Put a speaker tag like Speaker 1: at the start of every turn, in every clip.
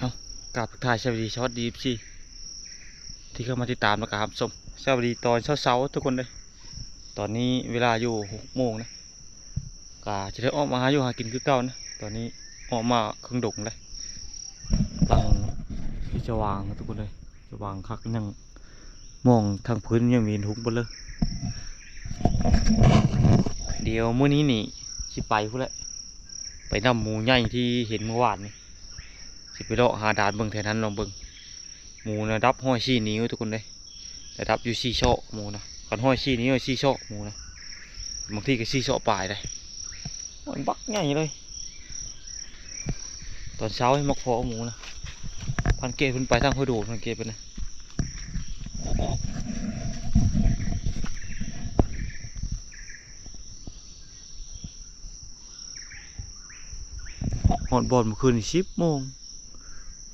Speaker 1: เอากราบทักทายสวัสดีสวัสดีพี่ที่เข้ามาติดตามนะครับชมสวัสดีตอนเช้าๆทุกคนเลย ตอนนี้เวลาอยู่หกโมงนะกาจะได้ออกมาหาอยู่หากินคือเก่านะ ตอนนี้ออกมาเครึ่องดงเลยกำลังที่จะวางนะทุกคนเลย จะวางคักยังมองทางพื้นยังมีทุกบนเลย เดี๋ยวมื้อนี้นี่สิไปพุ่นละไปนำหมูใหญ่ที่เห็นเมื่อวานนี่ สิไปเลาะหาดานเบิ่งแถวนั้นลองเบิ่งหมูนะดับห้อยชี้นิ้วทุกคนเลยแต่ดับอยู่ชี้โชาะหมูนะคันห้อยชี้นิ้วชี้โชาะหมูนะบางทีก็ชี้โชาะปลายเลยมันบักใหญ่เลย ตอนเช้าให้มักพอหมูนะพันเกตขึ้นไปทางห้วยดูพันเกตไปนะหอดบอลเมื่อคืนสิบโมง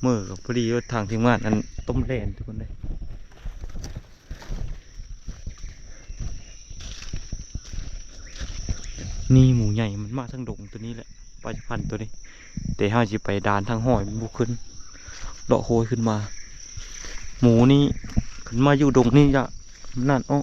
Speaker 1: เมื่อกับพอดีว่าทางทีมงานนั้นต้มแลนทุกคนเลยนี่หมูใหญ่มันมาทั้งดงตัวนี้แหละปลาพันตัวนี้ แต่ห้าจะไปดานทางหอยมันบุกขึ้นเลาะโหยขึ้นมา หมูนี่ขึ้นมาอยู่ดงนี่จะนั่นอ้อ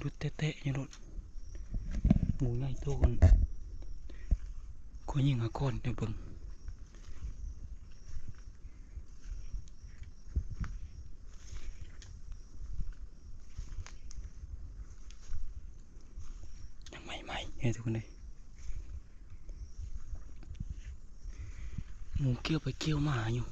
Speaker 1: ดูเตะๆอย่างนู้นหมูใหญ่ตัวคนก็ยิงหาก้อนเดี๋ยวเบิ่งยังใหม่ๆเฮ้ยทุกคนเลยหมูเกี้ยวไปเกี้ยวมาอยู่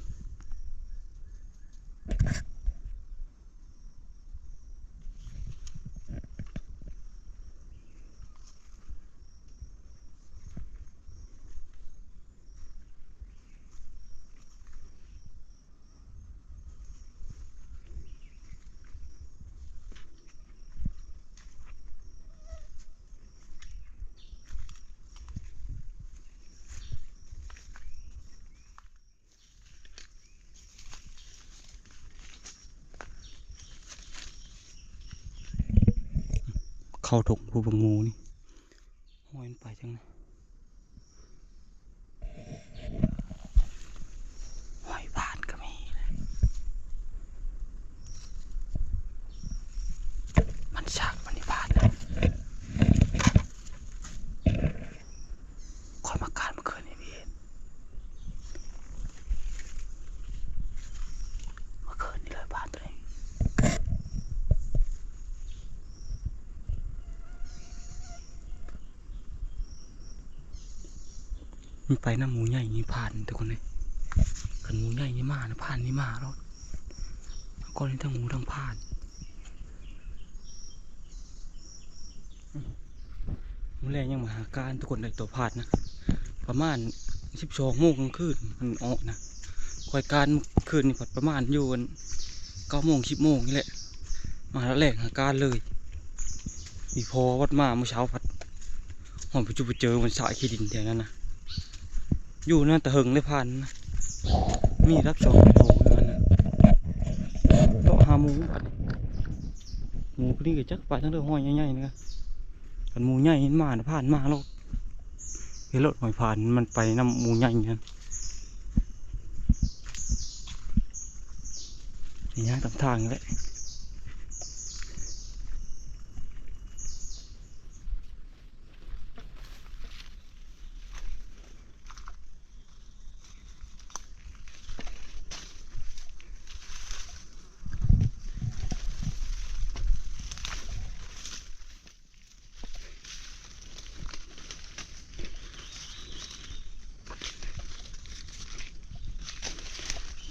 Speaker 1: เข้าถกผู้บังงูนี่ห้อยไปจังเลยอยบานก็มีนะมันฉากมันนี่บานเลยคอยมาการเมื่อคืนนี้พี่เห็นเมื่อคืนนี้เลยบานตัวเอง มันไปน้ำมูใหญ่นี่ผ่านทุกคนเลยขันมูใหญ่นี่มานะผ่านนี่มาแล้วก็เลยทั้งมูทั้งผ่านมูแรงยังมาหาการทุกคนเลยตัวผ่านนะประมาณสิบสองโมงกลางคืนมันออกนะคอยการคืนนี่ผัดประมาณอยู่กันเก้าโมงสิบโมงนี่แหละ มาแล้วแรงหาการเลยมีพอวัดมาเมื่อเช้าผัดหอมไปจุไปเจอมันสายขี้ดินแถวนั้นนะ อยู่นั่นแต่หึงได้พันนะมีรับชมโตนั่นนะโตหาหมูบัดหมูพวกนี้ก็จักไปทั้งเรื่อห้อยใหญ่ๆนะกันหมูใหญ่เห็นมาผ่านมาแล้วเห็นรถหอยผ่านมันไปนำหมูใหญ่นั่นนี่ย่างตามทางนี่แหละ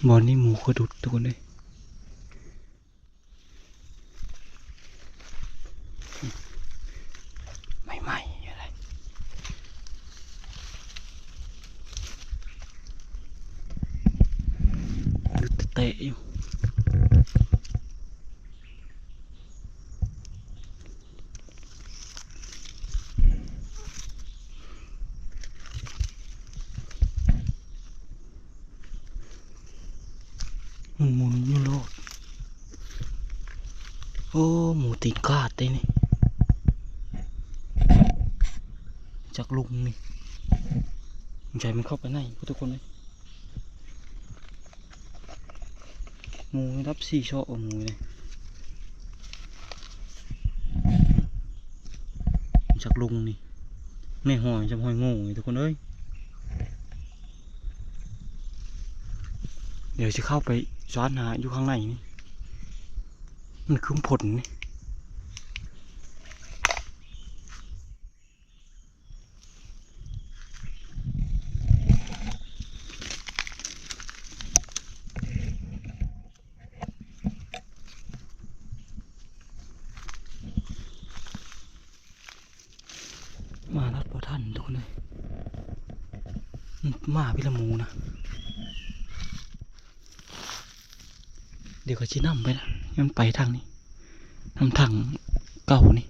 Speaker 1: บอนนี่หมูกระดุดทุกคนเลยไม่ไหมอะไรดูเตะๆอยู่ มันหมุนอยู่โลด โอ้หมูตีนกาดได้นี่จากลุงนี่ใจมันเข้าไปไหนทุกคนเลยหมูรับสี่ช่อเอาหมูเลยจากลุงนี่แม่หอยจำหอยง่นี่ทุกคนเอ้ยเดี๋ยวจะเข้าไปซ้อนหาอยู่ข้างในนี่ มันคือผลนี่มาลัดพอท่านทุกคนเลยมาพิละมูนะ เดี๋ยวก็ชี้นำไปนะ มันไปทางนี้นำทางเก่านี่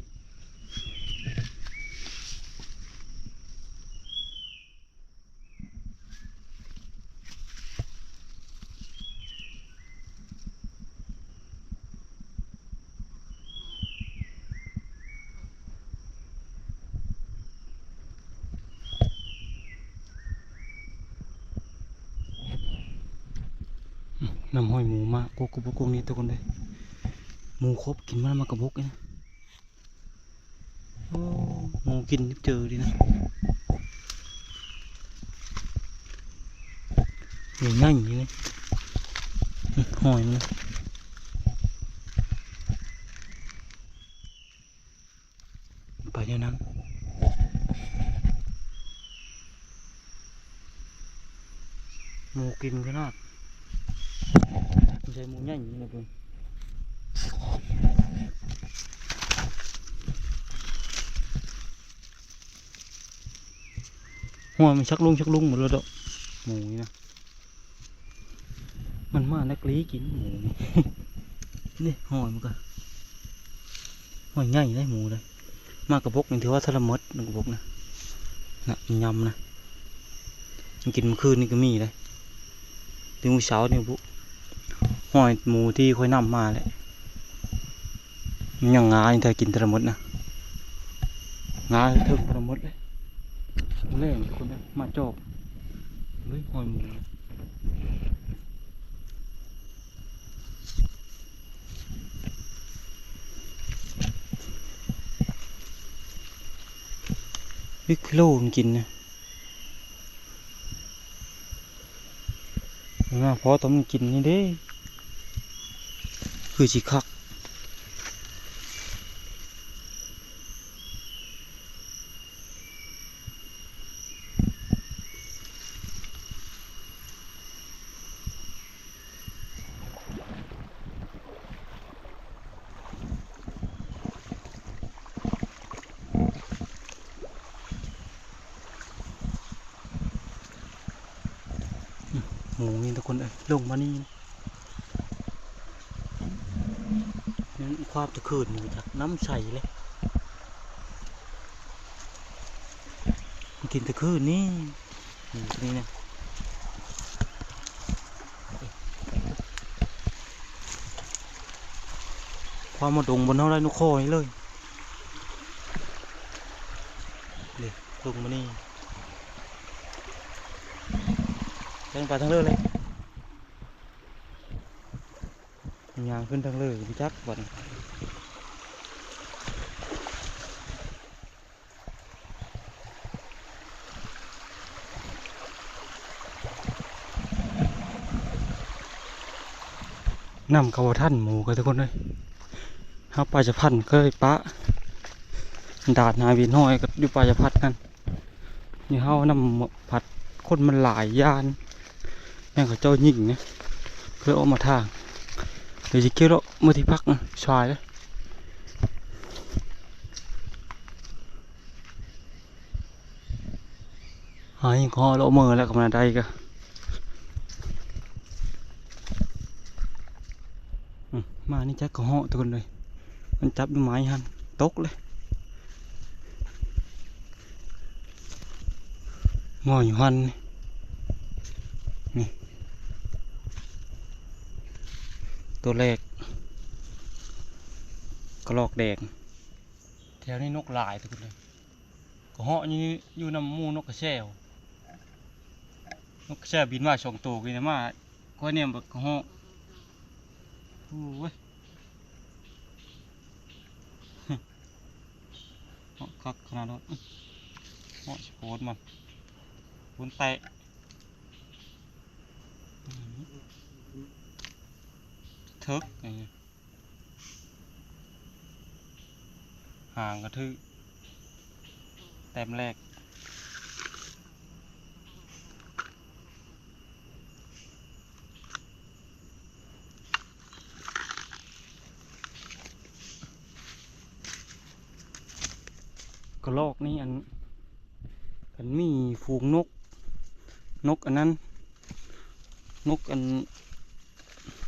Speaker 1: น้ำห้อยหมูมาโกกุบกงนี้ทุกคนเลย มูครบกินมันมากระบกเลยนะมูกินเจอดีนะใหญ่ง่ายอย่างนี้เลยหอยมันะไปเดี๋ยวนั้นหมูกินขนาดใช่หมูใหญ่อย่างนี้นะเพื่อน หัวมันชักลุงชักลุงหมดแล้วดอกหมูนี่นะ มันมานักลีกินหมูนี่นี่หอยมันก็หอยใหญ่เลยหมูเลยมากระบกนี่ถือว่าทรมดกระบกนะนะยำนะมันกินมื่อคืนนี่ก็มีเลยถึงมื้อเช้านี่บุหอยหมูที่ค่อยนำมาแหละมันยังงาอยถ้ากินทรมดนะงาถึงพนมดเลย เล่นคนนะมาจอบเฮ้ยหอยหมูวิกโลมันกินนะงาพอต้องมันกินนี่เด้ คือสิคัก หมูนี่ทุกคนเอ้ยลงมานี่นี่ความตะคืนนี่จากน้ำใสเลยกินตะคืนนี่นี่นี้เนี่ยความมาดงบนเท่าไรนุคอนี่เลยเลยลงมานี่ เดินไปทางเรือเลยยางขึ้นทางเรือพี่จักบัดนนำเขาท่านหมูกันทุกคนเลยเฮาปลาจะพันเคยปะดาดนาวินห้อยกับยูปลาจะพัดนั่นนี่เฮานำผัดคนมันหลายยาน แม่งเขาเจ้ายิงเนี่ยเพื่อเออกมาทางเดี๋ยวจะเกี่ยวเราเมื่อที่พักนะชายเลยหายคอเราเมื่อแล้วกับมันได้กะอืมมานี่จักกระเหาะตัวคนเลยมันจับด้วยไม้หันตกเลยงออยู่หันนี่ ตัวแรกกระลอกแดง แถวนี้นกหลายทุกคนเลยกระเหาะนี่อยู่น้ำมูนกกระแซวนกกระแซวบินมาสองตัวกินมาก็เนี่ยแบบกระเหาะโอ้ยเหาะคักขนาดนั้นเหาะโคตรมันบนแตะอื้อหือ thức này. ห่างกระทึแต้มแรกกระลอกนี่อันกันมีฝูงนก นกอันนั้น นกอัน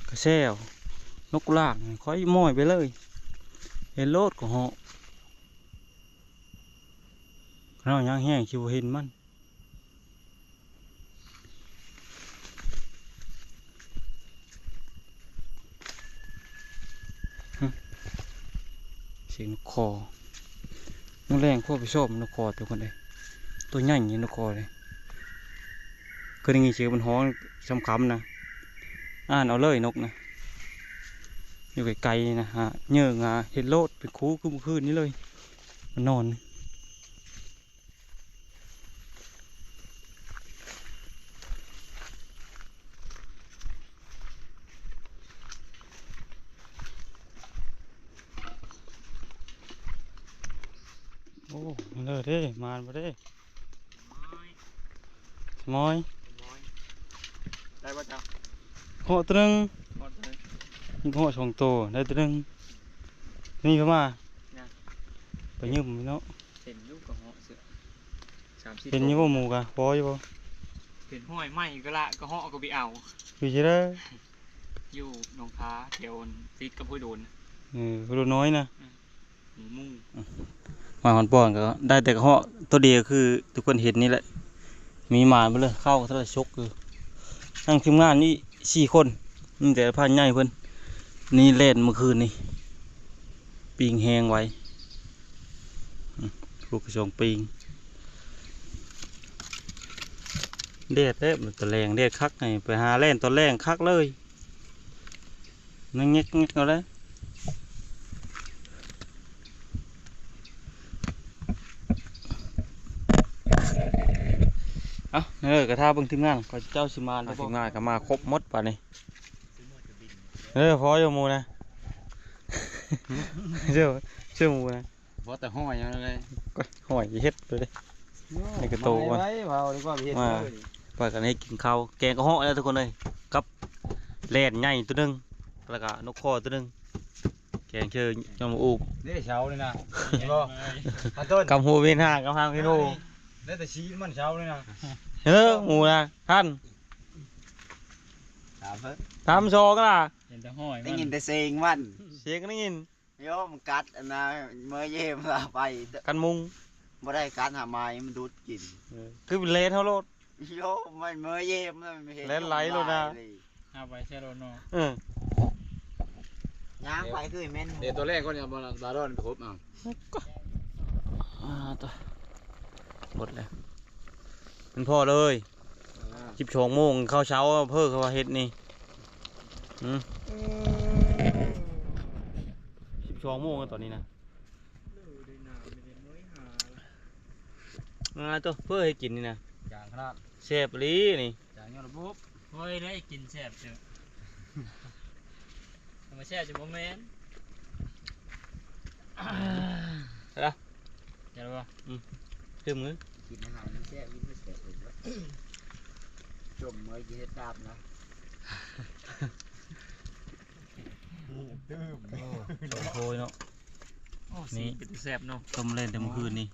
Speaker 1: กระแซว กลากค่อยม้อยไปเลย เห็นโลดก็เหาะเราย่างแห้งชิวเห็นมันเสียงนกคอนักแรงพวกไปชอบนกคอตัวคนใดตัวใหญ่อย่างนี้นกคอเลยเคยได้ยินเสียงมันฮ้องซ้ำๆนะอ่านเอาเลยนกนะ อยู่ไกลๆนะฮะเยื่องาเห็ดโลดเป็นคูคือเมื่อคืนนี้เลย มันนอนโอ้มาเลยเด้มาบ่เด้สมอย
Speaker 2: ได้ป่ะจ๊ะ
Speaker 1: เหาะตรึง
Speaker 2: หมดเลย
Speaker 1: ยิงเหาะสองตัวได้ตรึงนี่เข้ามา
Speaker 2: เนี่ย
Speaker 1: ไปยืมเนาะ
Speaker 2: เห็นลูกกับเหาะเสือสามสี่
Speaker 1: เป็นอยี่บ่หมูกะปออยู่บ่
Speaker 2: เห็นห้อยไหมก็ละก็เหาะก็ไปเอา
Speaker 1: อยู่ชิเด้อ
Speaker 2: อยู่หนองค้าแถวติดกับห้วยโดน
Speaker 1: เออรูน้อยนะ
Speaker 2: หมูมุ่ง
Speaker 1: หมาหอนปอนก็ได้แต่กระเหาะตัวเดียวคือทุกคนเห็นนี่แหละ มีหมาไปเลยเข้าทะเลชกคือนั่งทีมงานนี่สี่คนนี่แต่ผ้าใหญ่เพิ่น นี่เล่นเมื่อคืนนี่ปิงแหงไว้ลูกกระชงปิงเด็ดเด้มันตะแรงเด็ดคักไงไปหาเล่นตอนแรงคักเลยนั่งเงี้ยเงี้ยเอาเลยเอาเออกระทาเบิ่งทีมงานก็เจ้าสิมาทีมงานก็มาครบหมดป่ะนี่ เออพออยู่หมูนะเชื่อเชื่อหมูนะ
Speaker 3: เพราะแต่ห้อยอย่างนั้นเลย
Speaker 1: ก็หอยเฮ็ดไปเลยนี่ก็โตวะ
Speaker 3: ไว้เผาดีกว่าพี่เฮ็ด
Speaker 1: ว่า
Speaker 3: เลย
Speaker 1: ไปกันให้กินข้าวแกงกระเหาะแล้วทุกคนเลยกับแล่นใหญ่ตัวหนึงแล้วก็นกคอตัวหนึงแกงเชื่อยำอูบ
Speaker 3: นี่เช้าเลยนะเห็นบ่อันต้น
Speaker 1: กับหูเวียนห้างกับหางพี่โน
Speaker 3: ได้แต่ชี้มันเช้าเลยนะ
Speaker 1: เออหมูนะท่าน
Speaker 3: ถามเพิ่น
Speaker 1: ทำโชว์กันล่ะ
Speaker 2: เห็นแต่ห้อย
Speaker 3: ได้
Speaker 2: มัน
Speaker 3: ยินแต่เสียงมัน
Speaker 1: เสียงก็ได้ยิน
Speaker 3: โยมกัดอันนะเมื่อเย็มลาไป
Speaker 1: กันมุง
Speaker 3: บ่ได้การหาไม้มันดูดกิน
Speaker 1: เออคือเป็นเลนเท่าโลด
Speaker 3: โยมมันเมื่อเย็มมันเห็น
Speaker 1: เล่นไหลเลยนะ
Speaker 2: เอาไปเชโรโน
Speaker 1: เออย่าง
Speaker 3: ไปคือแม่น
Speaker 4: เดี๋ยวตัวแรกก็เนี่ยบอลบาร์อนไปครบอะ
Speaker 1: อ่าตัวหมดแล้วเป็นพ่อเลย จิบโฉงโมงเข้าเช้าเพิ่อเขาว่าเฮ็ดนี่อืมสิบสองโมงแล้วตอนนี้นะงาตัวเพื่อให้กินนี่นะ
Speaker 3: จางขนาด
Speaker 1: แซ่บอีหลีนี่
Speaker 3: จางยอดระบบ
Speaker 2: เฮ้ยได้กินแซ่บเจ้ะธรรมชาติจะโมเมนต์เดี๋ยวว่า
Speaker 1: คือมือ
Speaker 3: กินอาหารมันแซ่บยิ่งไม่แซ่บเลย จมเมื่อเย็ดดาบนะตื้ม
Speaker 1: สองโทยเนาะ
Speaker 2: โอ้
Speaker 1: นี่
Speaker 2: สีเป็นแซ่บเนาะ
Speaker 1: ต้มเล่นแต่เมื่อคืนนี่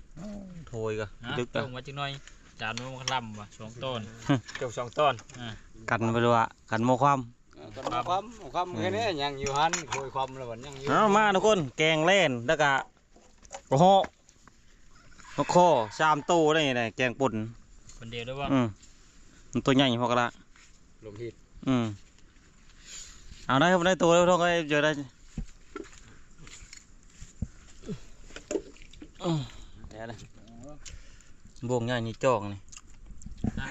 Speaker 1: โทยกะ
Speaker 2: ฮะ
Speaker 1: ดึก
Speaker 2: ต้
Speaker 1: อะ
Speaker 2: งมาจังหน่อยจานนู้นมันลำว่ะสองต้น
Speaker 3: จบสองต้น
Speaker 2: อ่า
Speaker 1: กันไปเลยอะกันโมความ
Speaker 3: กันมาความความแค่นี้ยังอยู่หันคุยความแล้ววันยังอยู่
Speaker 1: เอามาทุกคนแกงเล่นแล้วก็กระเหาะนกคอชามโตได้ไงแกงป่น
Speaker 2: คนเดียวด้วยว่า
Speaker 1: อื มมันตัวใหญ่พอกระละ
Speaker 3: ลมฮิต
Speaker 1: อืมเอาได้ครับได้ตัวแล้วท้องก็เจอได้อืมเดี๋ยวนะบวงใหญ่นี่จอกนี่
Speaker 2: อ่า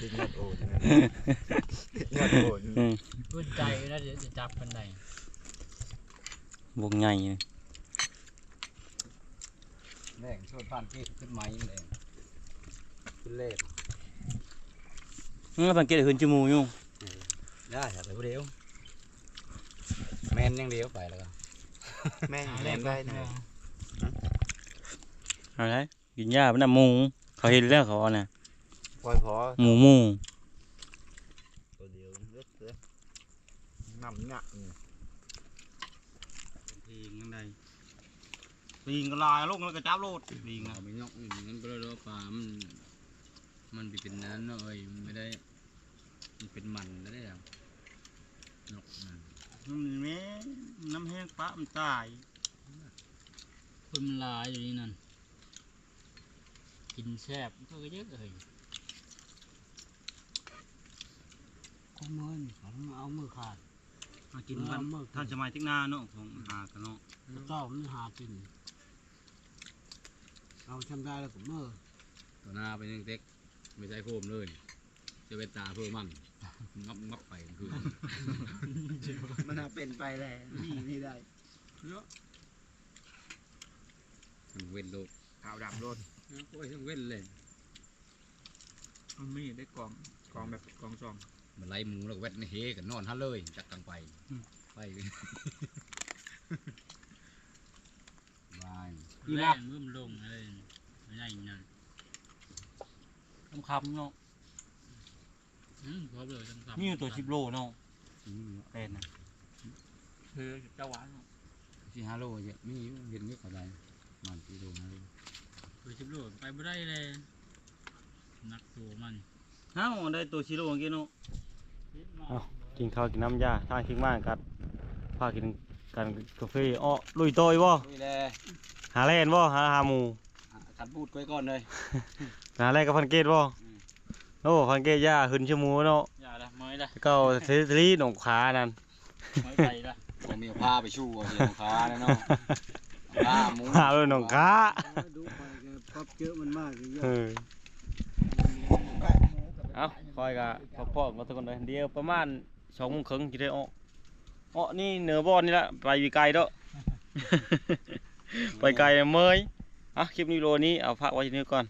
Speaker 3: ติดยอดโอนยอดโอน
Speaker 1: อืม
Speaker 2: ๆพูดใจนะเดี๋ยวจะจับคนใด
Speaker 1: บวงใหญ่นี่
Speaker 3: แรงชวนผ่านที่ขึ้นไม้แรงขึ้นเลข
Speaker 1: อืม สังเกตเห็นจมูกอยู่
Speaker 3: ได้แต่ผู้เดียวแมนยังเดียวไปแล้วก็แมนแมนได้นะ
Speaker 1: อาไรกินหญ้าเป็นน้ำมูเขาเห็นแล้วเขาเอาน่ะ
Speaker 3: ปล่อยพอ
Speaker 1: หมูหมู
Speaker 3: ตัวเดียวเลือกเสือน้ำหนัก
Speaker 1: ลิงยังไงลิงก็ลายลงแล้วก็จับโลดลิงนะ
Speaker 4: เอาไปยกอื่นงั้นไปแล้วปลามัน มันไปเป็นนั้นเนาะเอ้ยมันไม่ได้ มันเป็นมันแล้วได้ยังนกมัน
Speaker 1: มันแม่น้ำแห้งปะมันตาย
Speaker 2: คนมันหลายอยู่นี่นั่น กินแซ่บก็เยอะเลย
Speaker 3: ก็มือของเอามือขาด
Speaker 1: มากินกันท่านสมัยติ๊กหน้าเนาะของหากันเนาะ
Speaker 3: เจ้ามันหากิน เอาทำได้แล้วก็มือ
Speaker 4: ตัวหน้าเป็นยังเต็ก ไม่ใช่โคมเลยจะเป็นตาเพื่อมั่งงับงับไปคือ
Speaker 3: มันเป็นไปแล้วนี่นี่ได้
Speaker 4: มันเว้นโลด
Speaker 3: ขาวดำรถ
Speaker 4: โอ้ยทั้งเว้นเลย
Speaker 2: มันมีได้กองกองแบบกองซอง
Speaker 4: มันไล่หมูแล้วก็เวทในเฮกันนอนฮันเลยจักกังไปไปบาย
Speaker 2: แรงมือมนลงอะไรไม่ได้นั่น
Speaker 1: คำคำเนาะ
Speaker 2: อืมครบเลยทั้งสาม
Speaker 1: นี่ตัวชิบโลเนาะ
Speaker 4: อืม
Speaker 1: เป็นนะ
Speaker 2: คือเจ้าหวานเนาะ
Speaker 4: ที่ฮัลโหลเยอะมีอยู่เห็นนี่ก็ได้มันที่โดนฮัลโหล
Speaker 2: คือชิบลูกไปไม่ได้เลยนักตัวมัน
Speaker 1: เอ้าได้ตัวชิโร่เมื่อกี้เนาะกินข้าวกินน้ำยาทางทิ้งมากกัดพากินกันกาแฟอ้อลุยโตยบ่
Speaker 3: นี่แหละ
Speaker 1: หาแล่นบ่หาหาหมู
Speaker 3: กัดบูดไว้ก่อนเลย
Speaker 1: หาแล่นกับพันเกตบ่โอ้พันเกตย่าขึ้นชั่วโมงเนาะ
Speaker 2: อย่าละเมยละ
Speaker 1: แล้วก็เทสลีหนองขานั่น
Speaker 2: เมยไปละ
Speaker 4: ผมมีผ้าไปชู่เอาเสียงขาแน่นอน
Speaker 3: ม
Speaker 4: ป้าหมู
Speaker 1: หาเลยน้องค้า
Speaker 5: ดูไปก็พับเจอมันมากเลย
Speaker 1: เออเอาคอยกับพักผ่อนกันทุกคนเลยเดี๋ยวประมาณสองโมงครึ่งจะได้ออกอ๋อนี่เหนือบอนนี่ละไปวีไกลเด้อไปไกลเมย อะคลิปนี้โลนี้เอาพักไว้ที่นี่ก่อน